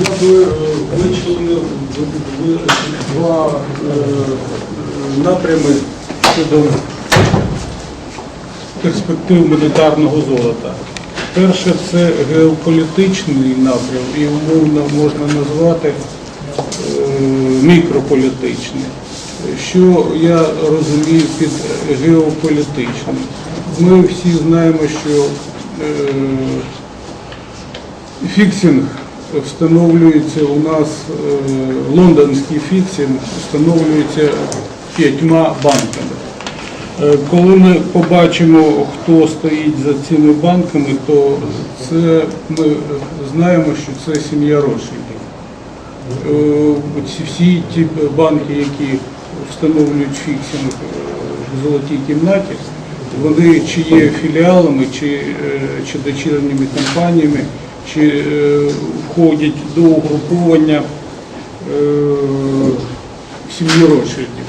Я би е, вичленив в- два е, напрями щодо перспектив монетарного золота. Перше це геополітичний напрям, і умовно можна назвати е, мікрополітичний. Що я розумію під геополітичним? Ми всі знаємо, що е, фіксинг встановлюється у нас, е, лондонський фіксинг встановлюється п'ятьма банками. Е, Коли ми побачимо, хто стоїть за цими банками, то це ми знаємо, що це сім'я Ротшильдів. Е, Всі ті банки, які встановлюють фіксинг в золотій кімнаті, вони чи є філіалами, чи, чи дочірніми компаніями, чи е, входять до угруповання е, сім'ї Ротшильдів.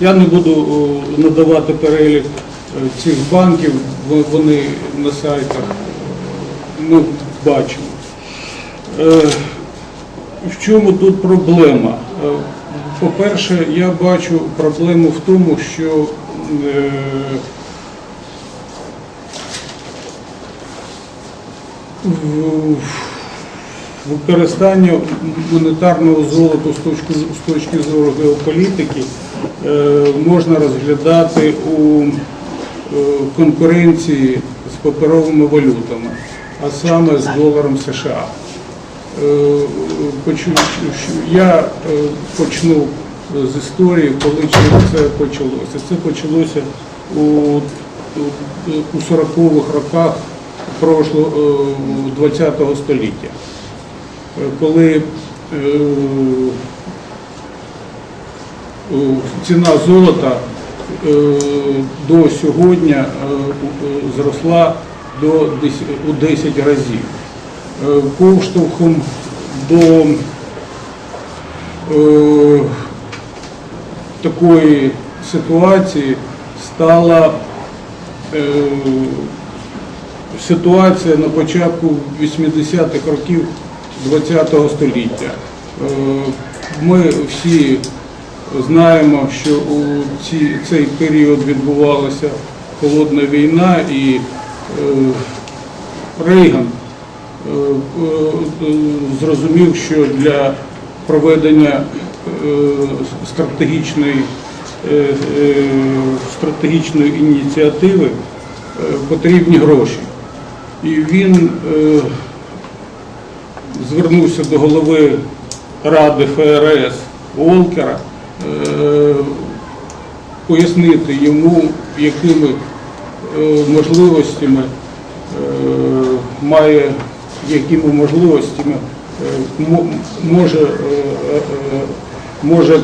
Я не буду надавати перелік е, цих банків, вони на сайтах е, ми бачимо. Е, В чому тут проблема? Е, По-перше, я бачу проблему в тому, що е, в- використання монетарного золота з точки, з точки зору геополітики е, можна розглядати у е, конкуренції з паперовими валютами, а саме з доларом США. Е, Я почну з історії, коли це почалося. Це почалося у 40-х роках прошлого е, 20-го століття, Е, коли е, ціна золота до сьогодні зросла до 10 у 10 разів. Поштовхом до такої ситуації стала ситуація на початку 80-х років ХХ століття. Е, Ми всі знаємо, що у ці, цей період відбувалася холодна війна і е, Рейган е, зрозумів, що для проведення стратегічної, стратегічної ініціативи потрібні гроші. І він е, звернувся до голови Ради ФРС Волкера е, пояснити йому, якими е, можливостями е, має, якими можливостями е, може, е, е, може е,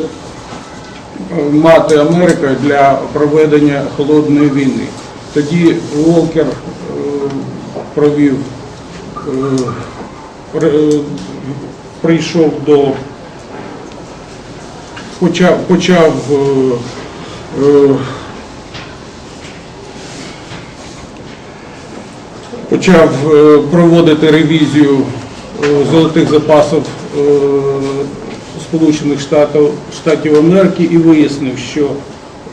мати Америка для проведення холодної війни. Тоді Волкер е, провів, е, прийшов до почав, почав е, е, почав е, проводити ревізію е, золотих запасів е, Сполучених Штатів, Штатів Америки і вияснив, що,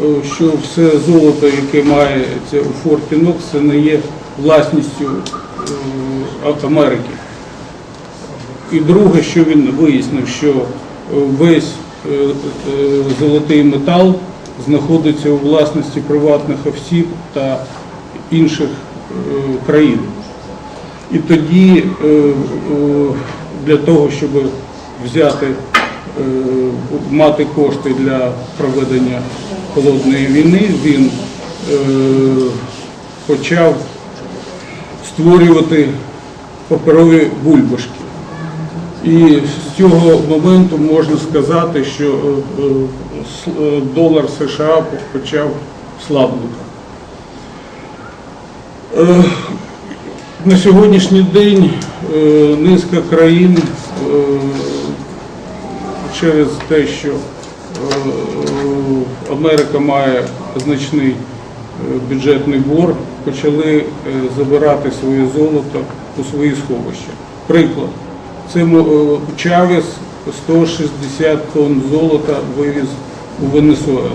е, що все золото, яке мається у Форті Нокс, це не є власністю е, Америки. І друге, що він вияснив, що е, весь е, золотий метал знаходиться у власності приватних осіб та інших країн. І тоді для того, щоб взяти, мати кошти для проведення холодної війни, він почав створювати паперові бульбашки. І з цього моменту можна сказати, що е, е, е, долар США почав слабнути. На сьогоднішній день низка країн через те, що Америка має значний бюджетний борг, почали е, забирати своє золото у свої сховища. Приклад. цим е, Чавес 160 тонн золота вивіз у Венесуелу.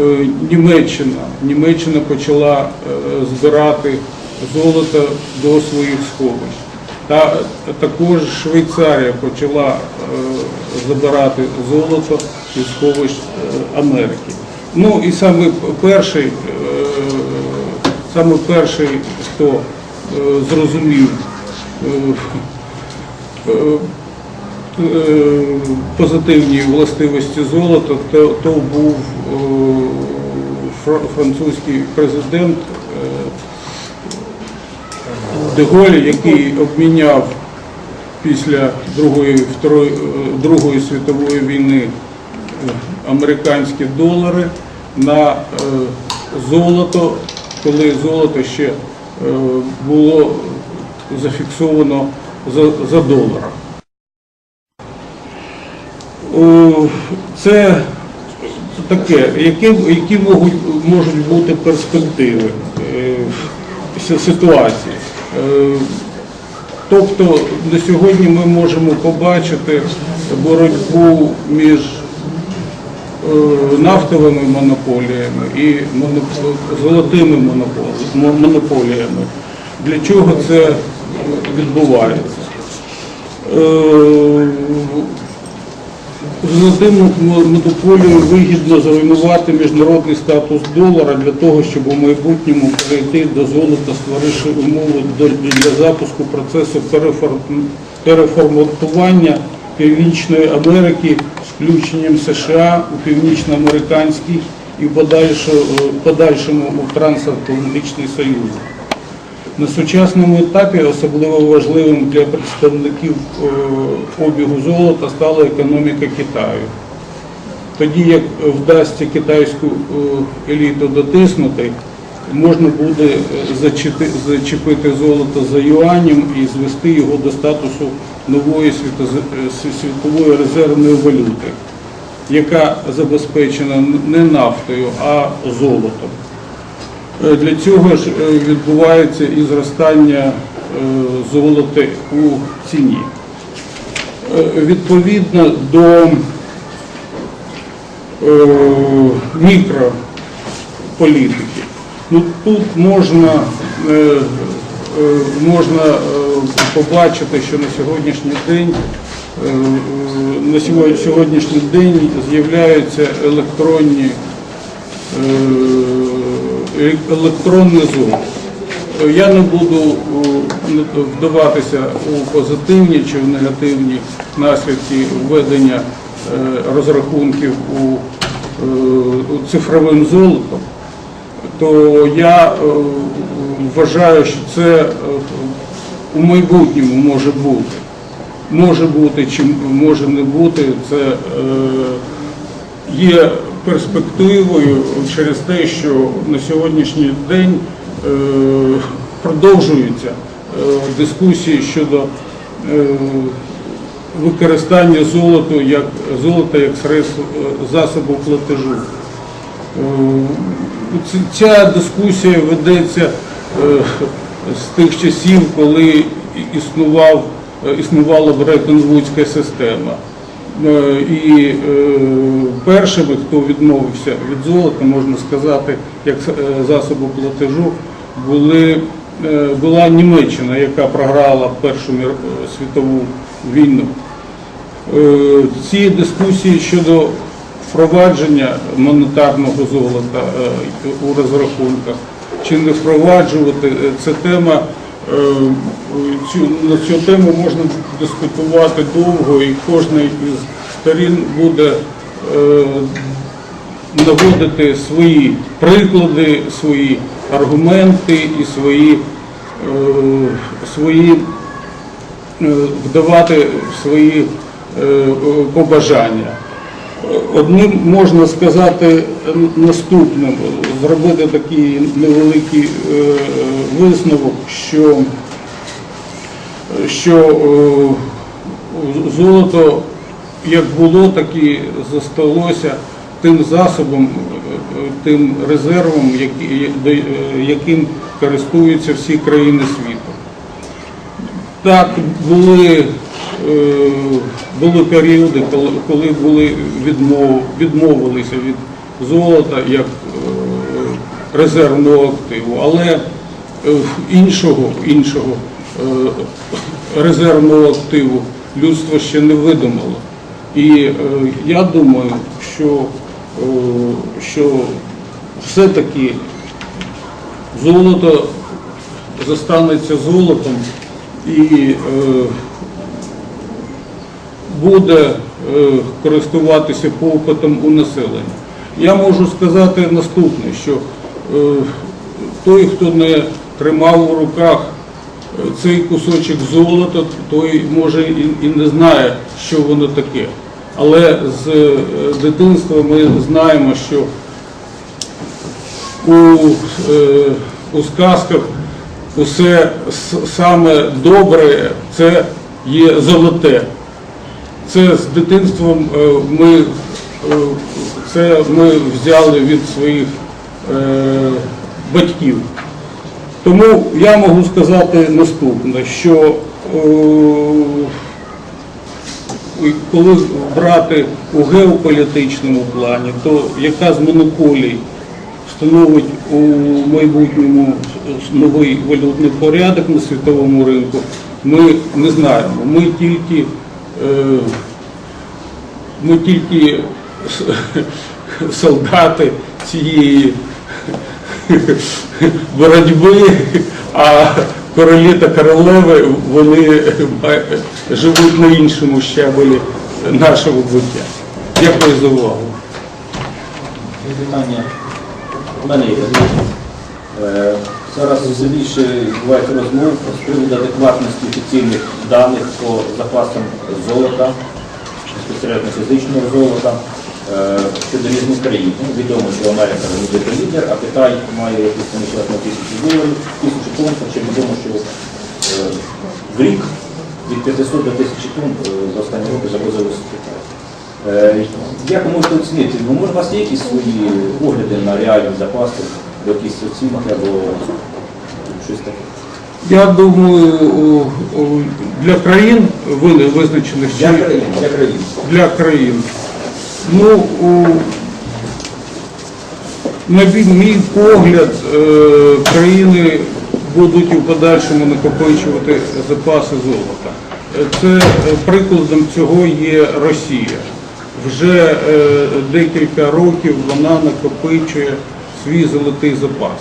Е, Німеччина. Німеччина почала збирати золото до своїх сховищ. Та також Швейцарія почала забирати золото із сховищ Америки. Ну і саме перший, е, саме перший, хто е, зрозумів е, позитивні властивості золота, то, то був французький президент Деголь, який обміняв після Другої, Второї, Другої світової війни американські долари на е, золото, коли золото ще е, було зафіксовано за, доларом. Це таке, які, які можуть, можуть бути перспективи е, ситуації. Тобто на сьогодні ми можемо побачити боротьбу між нафтовими монополіями і золотими монополіями. Для чого це відбувається? Е, Золотим монополію вигідно зруйнувати міжнародний статус долара для того, щоб у майбутньому перейти до золота, створивши умови для запуску процесу переформатування Північної Америки включенням США у північноамериканський і в подальшому, у трансатлантичний союз. На сучасному етапі особливо важливим для представників е, обігу золота стала економіка Китаю. Тоді як вдасться китайську е, еліту дотиснути, можна буде е, зачепити золото за юанем і звести його до статусу нової е, сві- світової резервної валюти, яка забезпечена не нафтою, а золотом. Е, Для цього ж е, відбувається і зростання золота у ціні. Відповідно до мікрополітики, ну, тут можна, можна побачити, що на сьогоднішній день е, е, на сьогоднішній день з'являються електронні е, електронне золото. Е, Я не буду вдаватися у позитивні чи в негативні наслідки введення розрахунків у, цифровим золотом, то я вважаю, що це у майбутньому може бути. Може бути чи може не бути, це е, є перспективою через те, що на сьогоднішній день е, продовжуються е, дискусії щодо е, використання золоту як золота як средство е, засобу платежу. Е, Ця дискусія ведеться е, з тих часів, коли існував, е, існувала Бреттон-Вудська система. Е, І е, першими, хто відмовився від золота, можна сказати, як засобу платежу, були, була Німеччина, яка програла Першу світову війну. Ці дискусії щодо впровадження монетарного золота у розрахунках чи не впроваджувати, це тема. Е, Цю, на цю тему можна дискутувати довго, і кожна із сторін буде е, наводити свої приклади, свої аргументи і свої, е, свої вдавати свої побажання. Одним можна сказати наступним, зробити такий невеликий е, висновок, що, що е, золото як було, так і зосталося тим засобом, е, тим резервом, яким користуються всі країни світу. Так, були були періоди, коли, були відмов, відмовилися від золота як е, резервного активу, але е, іншого, іншого е, резервного активу людство ще не видумало. І е, я думаю, що, е, що все-таки золото застанеться золотом і е, буде е, користуватися попитом у населення. Я можу сказати наступне, що е, той, хто не тримав у руках е, цей кусочок золота, той може і, не знає, що воно таке. Але з дитинства ми знаємо, що у, у сказках усе саме добре це є золоте. Це з дитинством е, ми, е, це ми взяли від своїх е, батьків. Тому я можу сказати наступне, що коли брати у геополітичному плані, то яка з монополій встановить у майбутньому новий валютний порядок на світовому ринку, ми не знаємо. Ми тільки, е, ми тільки солдати цієї боротьби, а королі та королеви вони живуть на іншому щабелі нашого буття. Дякую за увагу. Питання. У мене є Зараз більше відбувається розмов з приводу адекватності офіційних даних по запасам золота, безпосередньо фізичного золота е, щодо різних країн. Ну, Відомо, що Америка нібито лідер, а Китай має якусь нещасну тисячу доларів, тисячу тонн, хоча відомо, що е, в рік від 500 до 1000 тонн е, за останні роки завозилося в Китай. Як ви можете оцінити? Ну, може, у вас є якісь свої погляди на реальні запаси, якісь оцінки або щось таке? Я думаю, для країн ви- визначених Для країн, для країн. для країн. Ну, на мій- погляд, е, країни будуть у подальшому накопичувати запаси золота. Е, Це прикладом цього є Росія. Вже е, декілька років вона накопичує свій золотий запас.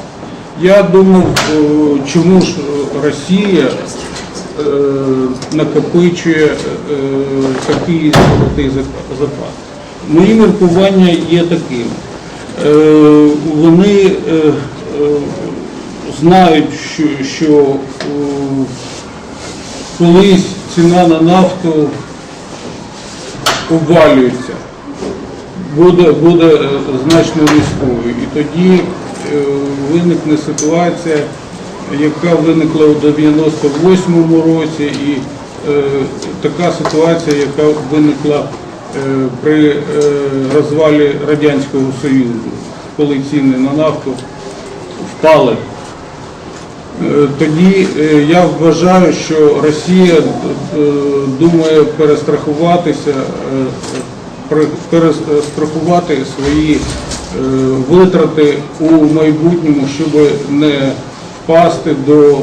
Я думав, е, чому ж е, Росія е, накопичує такий золотий запас. Мої міркування є таким. Вони знають, що, колись ціна на нафту обвалюється, буде, буде значно низькою. І тоді е, виникне ситуація, яка виникла у 98-му році, і е, така ситуація, яка виникла е, при е, розвалі Радянського Союзу, коли ціни на нафту впали. Е, Тоді е, я вважаю, що Росія думає перестрахуватися, перестрахувати свої е, витрати у майбутньому, щоб не впасти до е,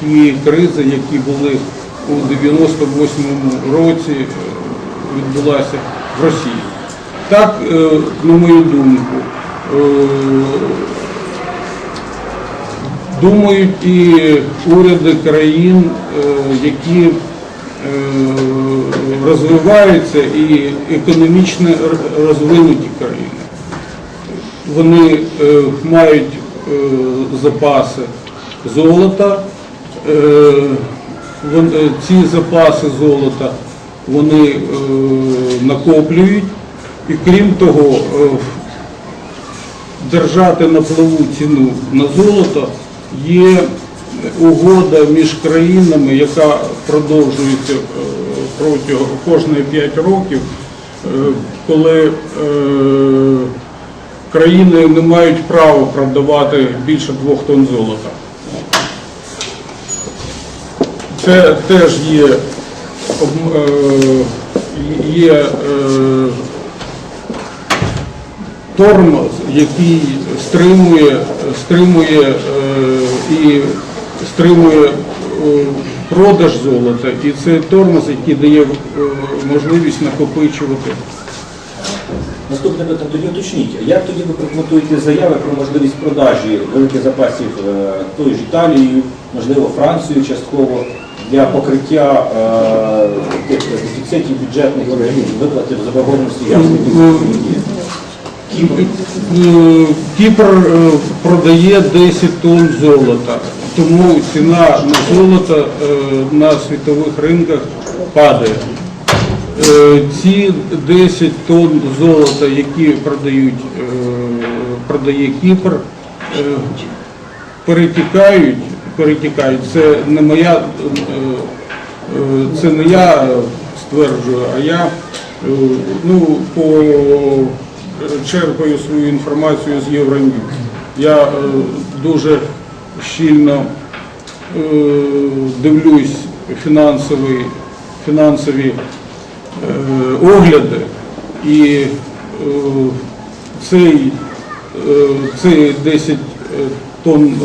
тієї кризи, які були у 98-му році е, відбулася в Росії. Так, на мою думку, думають і уряди країн, які розвиваються і економічно розвинуті країни. Вони е, мають е, запаси золота, е, е, ці запаси золота вони е, накоплюють, і крім того, е, держати на плаву ціну на золото є угода між країнами, яка продовжується е, протягом кожної 5 років, е, коли е, країни не мають права продавати більше двох тонн золота. Це теж є є тормоз, який стримує, стримує і стримує е, продаж золота, і це тормоз, який дає е, можливість накопичувати. Наступне питання тоді уточніть, як тоді ви прокоментуєте заяви про можливість продажі великих запасів е, тої ж Італії, можливо, Францію частково для покриття е, тих дефіцитів бюджетних виплатів заборгованості Кіпр. Е, Кіпр е, продає 10 тонн золота, тому ціна на золото е, на світових ринках падає. Е, Ці 10 тонн золота, які е, продає Кіпр, перетікають, перетікають. Це не моя, це не я стверджую, а я ну, по черпаю свою інформацію з Євроньюз. Я дуже щільно е, дивлюсь фінансові, фінансові е, огляди. І е, цей, цей 10 тонн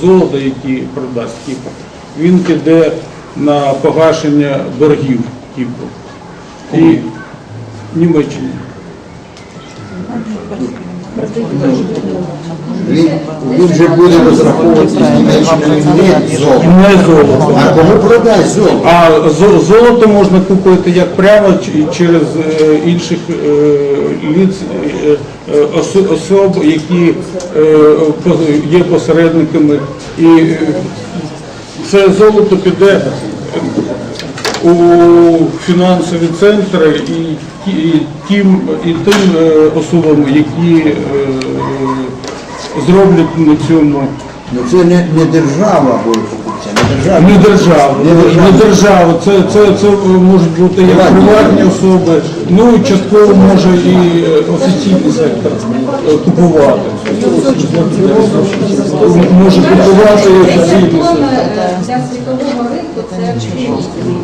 золота, які продасть Кіпр, він піде на погашення боргів Кіпру. І Німеччині. Він, він же буде розраховувати з Німеччиною не золото. Не золото. А кому продасть золото? А зо- золото можна купити як прямо чи- через е, інших е, ліц, е, е, осо- особ, які е, по- є посередниками. І е, це золото піде у фінансові центри і, і тим, і тим е, особам, які е, зроблять на цьому. Ну це не, не держава буде покупця, не держава. Не держава, Не держава. не держава. Це, це, це можуть бути як Приватні. особи, ну і частково може і е, офіційний сектор е, купувати. Може купувати і офіційний сектор.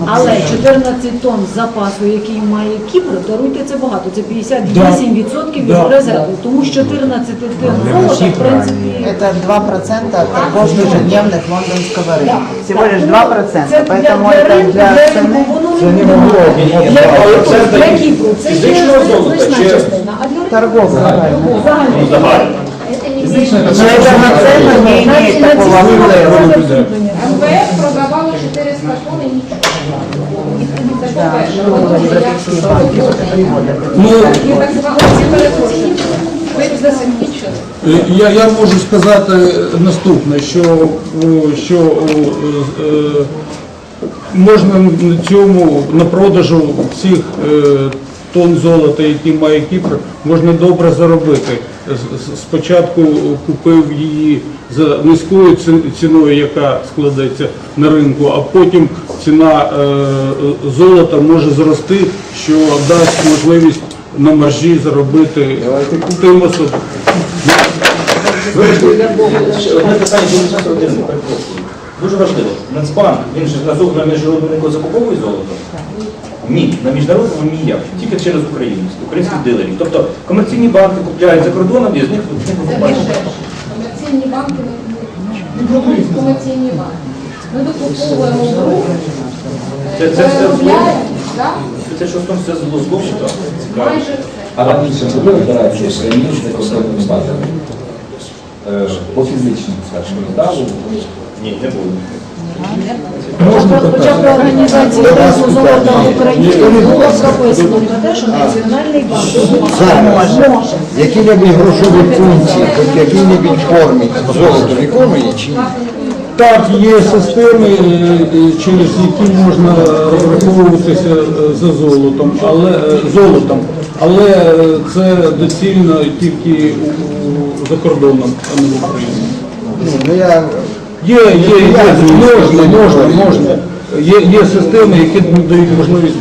Але 14 тонн запасу, який має Кіпр, даруйте це багато. Це 58% від Да. резерву. Тому з 14 тонн золота, в принципі, Это 2% от торгов ежедневных лондонского рынка. Всего лишь 2%, це для, поэтому для это ринку, для для цены. ринку воно Це не не могло. для Кіпру, це для для Кіпру. Це ще фізичного золота значна чи- частина. А для Торгов загально. загального. Загально. Но это на цену не имеет На такого ціну впливу. вона абсолютно ні. МВФ продавало 400 тонн і нічого. Я-. Ну, Я. Е, Я, я можу сказати наступне, що, що е, можна на цьому, на продажу цих е, тонн золота, які має Кіпр, можна добре заробити. Спочатку купив її за низькою ціною, яка складеться на ринку, а потім ціна е, золота може зрости, що дасть можливість на маржі заробити тим особам. Одне питання до. Дуже важливо. Нацбанк, він же на міжнародному ринку закуповує золото? Ні, на міжнародному ніяк, тільки через Україну, українських дилерів. Тобто комерційні банки купляють за кордоном і з них викупають. Комерційні банки не продують комерційні банки. Ми докуповуємо це все переробляємо, так? Це що це з лозгов, чи так? Майже. А раніше були операції з раніше закордонними банками? Е, По фізичним, скажімо, металу? Ні, не було. Хоча б організації ринку золота в Україні було прописано про те, що Національний банк може. Які-небудь грошові функції, в якій-небудь формі золото виконує чи ні? Так, є системи, е, е, через які можна розраховуватися е, за золотом, але золотом, але це доцільно тільки за кордоном, а не в Україні. Ну я Є, є, є, можна, можна, можна. Є, є системи, які дають можливість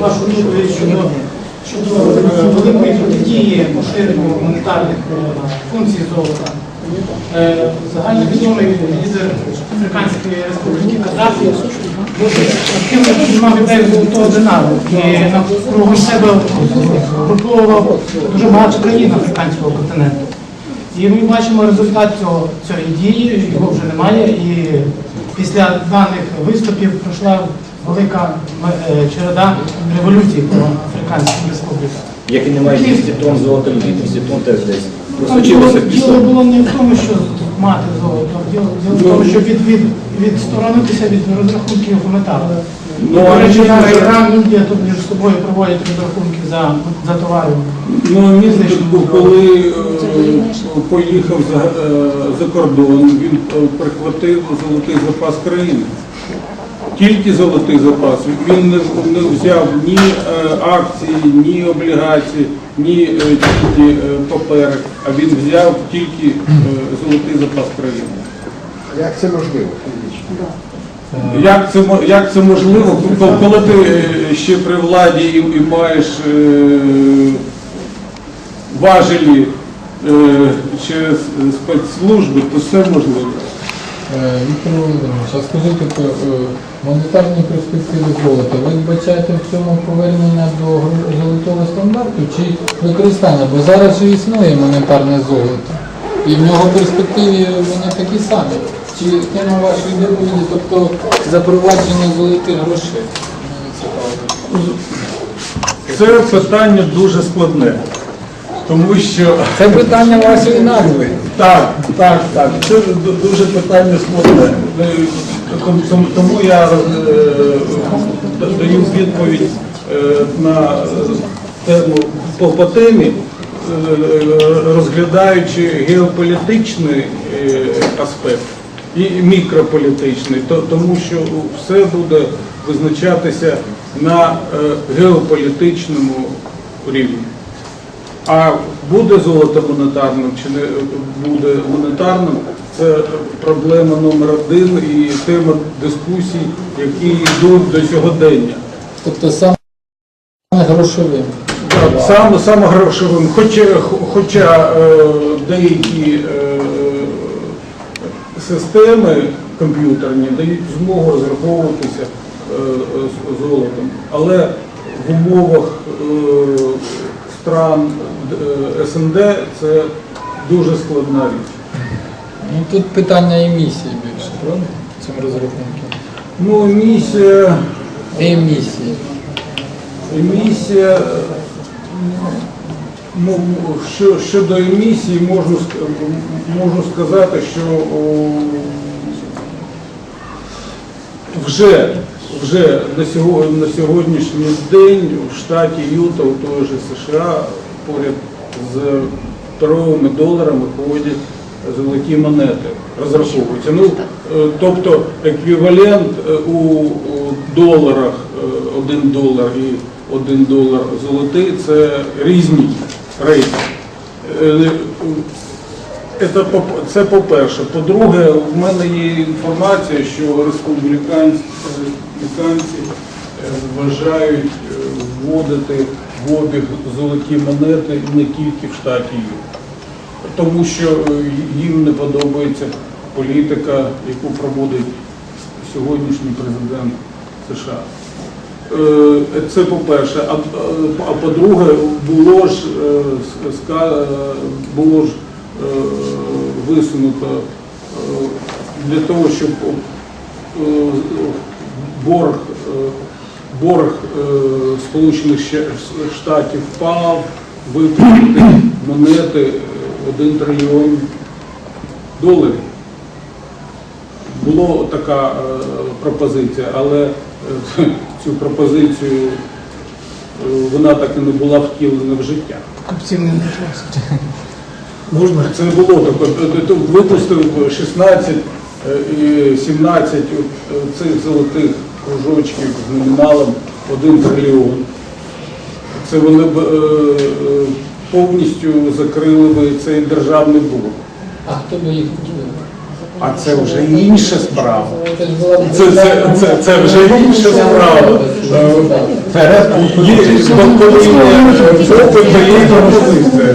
вашу відповідь щодо, великої протидії поширенню монетарних е, функцій золота. Е, Загальновідомий лідер Африканської республіки Каддафі дуже активно піднімав ідею золотого динару і навкруги себе груповував дуже багато країн африканського континенту. І ми бачимо результат цього, цієї дії, його вже немає. І після даних виступів пройшла велика е, череда революцій по африканських республіках. Як і немає 200 тонн золота, 200 тонн теж десь Там діло, діло було не в тому, що мати золото, діло, діло в тому, що від, від, відсторонитися від розрахунків металу. Ну, До речі, Іран, Індія тут між собою проводять розрахунки за, за товари. Ну, місяць, коли е, поїхав за, е, за кордон, він е, прихватив золотий запас країни. Тільки золотий запас. Він не, не взяв ні е, акції, ні облігації, ні е, тільки е, папери, а він взяв тільки е, золотий запас країни. Як це можливо? Як це, як це можливо, коли- ти ще при владі і, і маєш е, важелі через спецслужби, то все можливо. Е, Віктор Володимирович, а скажіть, е, монетарні перспективи золота, ви вбачаєте в цьому повернення до золотого стандарту чи використання? Бо зараз же існує монетарне золото, і в нього перспективи вони такі самі. Чи тема вашої доповіді, тобто запровадження золотих грошей? Це питання дуже складне, тому що Це питання вашої назви. так, так, так, це дуже питання складне. Тому- я е, даю відповідь е, на тему по, по темі, е, розглядаючи геополітичний аспект і мікрополітичний, то- тому що все буде визначатися на геополітичному рівні. А буде золото монетарним чи не буде монетарним, це проблема номер один і тема дискусій, які йдуть до сьогодення. Тобто саме грошовим. Так, Саме, саме грошовим, хоча, хоча е, деякі е, системи комп'ютерні дають змогу розраховуватися е, золотом, але в умовах е, стран е, СНД це дуже складна річ. Ну тут питання емісії більше, правда? Цим розрахунком. Ну, місія, Емісії. емісія, ну, що, щодо емісії, можу, можу сказати, що о, вже, вже на, сьогодні, на сьогоднішній день в штаті Юта, у той же США, поряд з торговими доларами ходять золоті монети, розраховуються. Ну, е, тобто еквівалент е, у, доларах е, один долар і один долар золотий це різні рейти. Це по- Це по-перше. По-друге, в мене є інформація, що республіканці, республіканці е, вважають е, вводити в обіг золоті монети не тільки в штаті Юта. Тому що е, їм не подобається політика, яку проводить сьогоднішній президент США. Це по-перше. А, а по-друге, було ж, було ж висунуто для того, щоб борг, е, борг е, Сполучених Штатів впав, виплатити монети е, 1 трильйон доларів. Була така е, пропозиція, але е, цю пропозицію е, вона так і не була втілена в життя. Купців не знайшлося. Можна? Це не було такого. Випустив 16 е, і 17 е, цих золотих кружочків з номіналом 1 трильйон. Це вони б е, е, повністю закрили би цей державний борг. А хто би їх купив? А це вже інша справа. Це б Це, це, це, вже інша справа. Е, Є, коли є попит, то є і пропозиція.